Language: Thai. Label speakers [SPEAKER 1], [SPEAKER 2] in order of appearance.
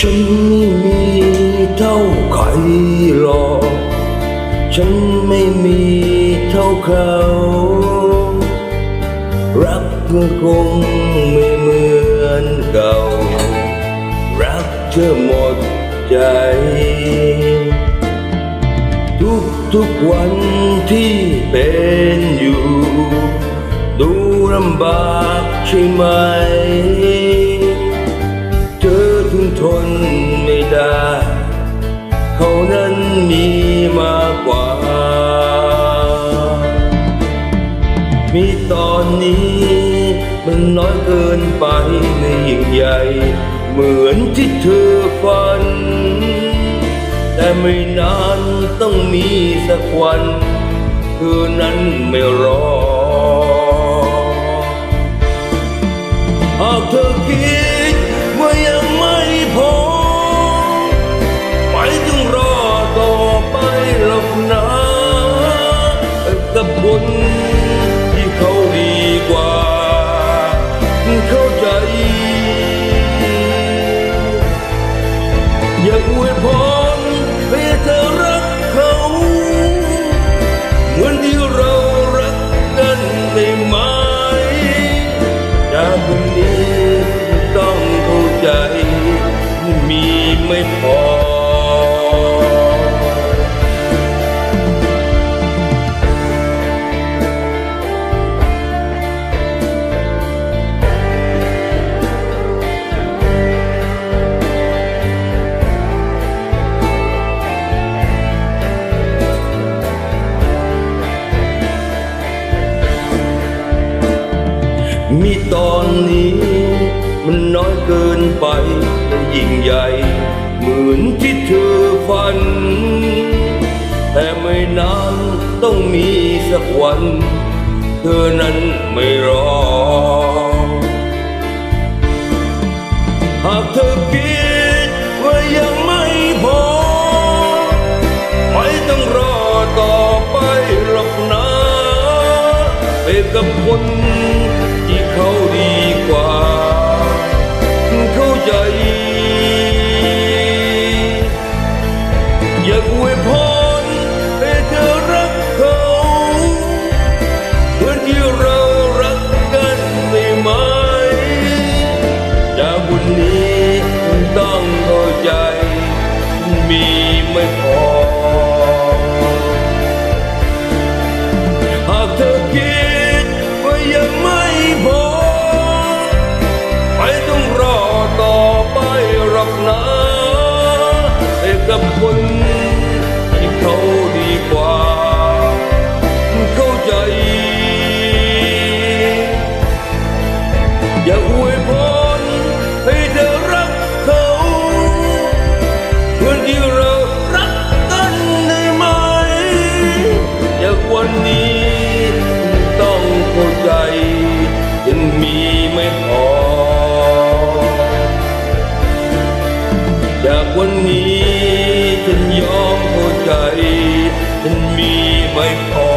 [SPEAKER 1] ที่าใครหลอก ฉันไม่มีเท่าเขา รักเธอคงไม่เหมือนเก่า รักเธอหมดใจ ทุกทุกวันที่เป็นอยู่ ดูลำบากใช่ไหม มันน้อยเกินไปในยิ่งใหญ่ เหมือนที่เธอฝัน แต่ไม่นานต้องมีสักวันเธอนั้นไม่รอ หากเธอคิดว่ายังไม่พอไม่ต้องรอต่อไปหรอกนะกับคน เข้าใจ อยากอวยพร มีตอนนี้ มันน้อยเกินไปและยิ่งใหญ่ เหมือนที่เธอฝัน แต่ไม่นานต้องมีสักวัน เธอนั้นไม่รอ หากเธอคิดว่ายังไม่พอ ไม่ต้องรอต่อไปหรอกนะไปกับคน ที่เขาดีกว่า เข้าใจ อยากอวยพรให้เธอรักเขาเหมือนที่เรารักกันได้ไหมจากวันนี้ต้องเข้าใจ มีไม่พอ มีไม่พออยากวันนี้ฉันยอมเข้าใจ ฉันมีไม่พอ